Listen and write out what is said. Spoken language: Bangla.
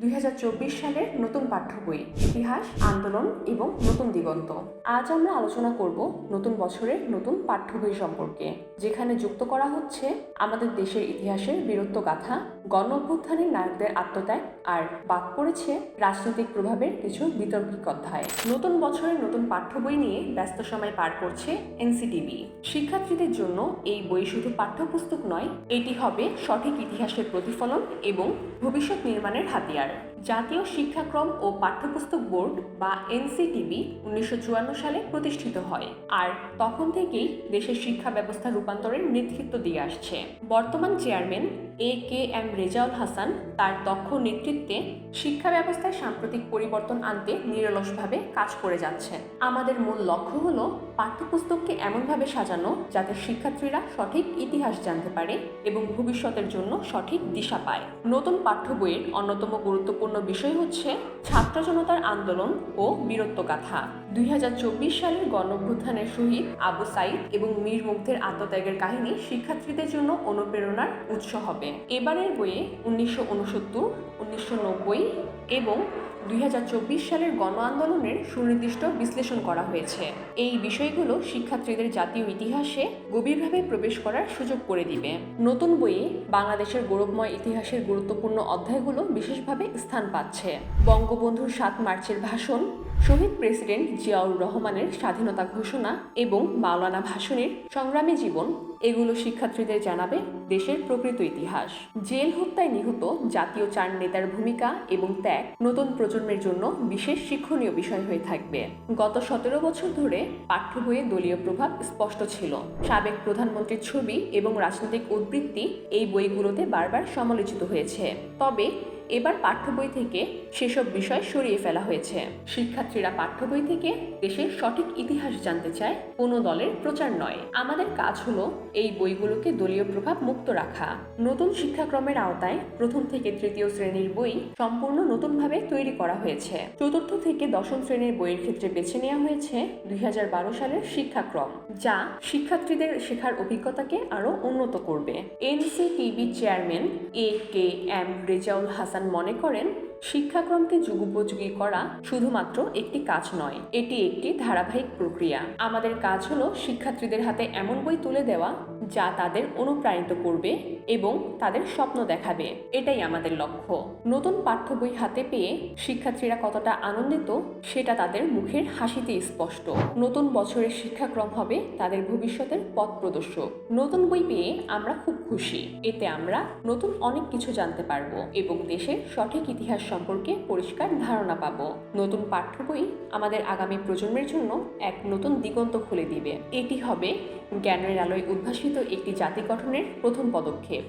দুই হাজার চব্বিশ সালের নতুন পাঠ্য বই, ইতিহাস, আন্দোলন এবং নতুন দিগন্ত। আজ আমরা আলোচনা করব নতুন বছরের নতুন পাঠ্য বই সম্পর্কে, যেখানে যুক্ত করা হচ্ছে আমাদের দেশের ইতিহাসের বীরত্ব গাথা গণ অভ্যুত্থানের নায়কদের আত্মত্যাগ আর বাদ পড়েছে রাজনৈতিক প্রভাবের কিছু বিতর্কিক অধ্যায়। নতুন বছরের নতুন পাঠ্য বই নিয়ে ব্যস্ত সময় পার করছে এনসিটিভি। শিক্ষার্থীদের জন্য এই বই শুধু পাঠ্যপুস্তক নয়, এটি হবে সঠিক ইতিহাসের প্রতিফলন এবং ভবিষ্যৎ নির্মাণের হাতিয়ার। জাতীয় শিক্ষাক্রম ও পাঠ্যপুস্তক বোর্ড, বা এনসিটিবি, উনিশশো চুয়ান্ন সালে প্রতিষ্ঠিত হয় আর তখন থেকেই দেশের শিক্ষা ব্যবস্থা রূপান্তরের নেতৃত্ব দিয়ে আসছে। বর্তমান chairman A K M Rezaul Hasan তার দক্ষ নেতৃত্বে শিক্ষা ব্যবস্থায় সাম্প্রতিক পরিবর্তন আনতে নিরলসভাবে কাজ করে যাচ্ছে আমাদের মূল লক্ষ্য হল পাঠ্যপুস্তককে এমনভাবে সাজানো যাতে শিক্ষার্থীরা সঠিক ইতিহাস জানতে পারে এবং ভবিষ্যতের জন্য সঠিক দিশা পায়। নতুন পাঠ্য বইয়ের অন্যতম গুরুত্বপূর্ণ বিষয় হচ্ছে ছাত্র জনতার আন্দোলন ও বীরত্বগাথা। দুই সালের গণভ্যুত্থানের শহীদ আবু সাইদ এবং মীর মুগ্ধের আত্মত্যাগের কাহিনী শিক্ষার্থীদের জন্য অনুপ্রেরণার উৎস হবে। এবারের বইয়ে উনিশশো উনসত্তর, উনিশশো এবং দুই হাজার চব্বিশ সালের গণ আন্দোলনের সুনির্দিষ্ট বিশ্লেষণ করা হয়েছে। এই বিষয়গুলো শিক্ষার্থীদের জাতীয় ইতিহাসে গভীরভাবে প্রবেশ করার সুযোগ করে দিবে। নতুন বইয়ে বাংলাদেশের গৌরবময় ইতিহাসের গুরুত্বপূর্ণ অধ্যায়গুলো বিশেষভাবে স্থান পাচ্ছে। বঙ্গবন্ধুর সাত মার্চের ভাষণ শহীদ প্রেসিডেন্ট জিয়াউর রহমানের স্বাধীনতা ঘোষণা এবং মাওলানা ভাষণের সংগ্রামী জীবন, এগুলো শিক্ষার্থীদের জানাবে দেশের প্রকৃত ইতিহাস। জেল হত্যায় নিহত জাতীয় চার নেতার ভূমিকা এবং ত্যাগ নতুন প্রজন্মের জন্য বিশেষ শিক্ষণীয় বিষয় হয়ে থাকবে। গত সতেরো বছর ধরে পাঠ্য বইয়ে দলীয় প্রভাব স্পষ্ট ছিল। সাবেক প্রধানমন্ত্রীর ছবি এবং রাজনৈতিক উদ্বৃত্তি এই বইগুলোতে বারবার সমালোচিত হয়েছে। তবে এবার পাঠ্য বই থেকে সেসব বিষয় সরিয়ে ফেলা হয়েছে। শিক্ষার্থীরা পাঠ্য বই থেকে দেশের সঠিক ইতিহাস জানতে চায়, কোনো দলের প্রচার নয়। আমাদের কাজ হলো এই বইগুলোকে দলীয় প্রভাব মুক্ত রাখা। নতুন শিক্ষাক্রমের আওতায় প্রথম থেকে তৃতীয় শ্রেণির বই সম্পূর্ণ নতুনভাবে তৈরি করা হয়েছে। চতুর্থ থেকে দশম শ্রেণির বইয়ের ক্ষেত্রে বেছে নেওয়া হয়েছে দুই হাজার বারো সালের শিক্ষাক্রম, যা শিক্ষার্থীদের শেখার অভিজ্ঞতাকে আরও উন্নত করবে। NCTB chairman A K M Rezaul Hasan মনে করেন শিক্ষাক্রমকে যুগোপযোগী করা শুধুমাত্র একটি কাজ নয়, এটি একটি ধারাবাহিক প্রক্রিয়া। আমাদের কাজ হলো শিক্ষার্থীদের হাতে এমন বই তুলে দেওয়া যা তাদের অনুপ্রাণিত করবে এবং তাদের স্বপ্ন দেখাবে। এটাই আমাদের লক্ষ্য। নতুন পাঠ্য বই হাতে পেয়ে শিক্ষার্থীরা কতটা আনন্দিত, সেটা তাদের মুখের হাসিতে স্পষ্ট। নতুন বছরের শিক্ষাক্রম হবে তাদের ভবিষ্যতের পথ প্রদর্শক। নতুন বই পেয়ে আমরা খুব খুশি। এতে আমরা নতুন অনেক কিছু জানতে পারব এবং দেশের সঠিক ইতিহাস সম্পর্কে পরিষ্কার ধারণা পাব। নতুন পাঠ্য বই আমাদের আগামী প্রজন্মের জন্য এক নতুন দিগন্ত খুলে দিবে। এটি হবে জ্ঞানের আলোয় উদ্ভাসিত একটি জাতি গঠনের প্রথম পদক্ষেপ।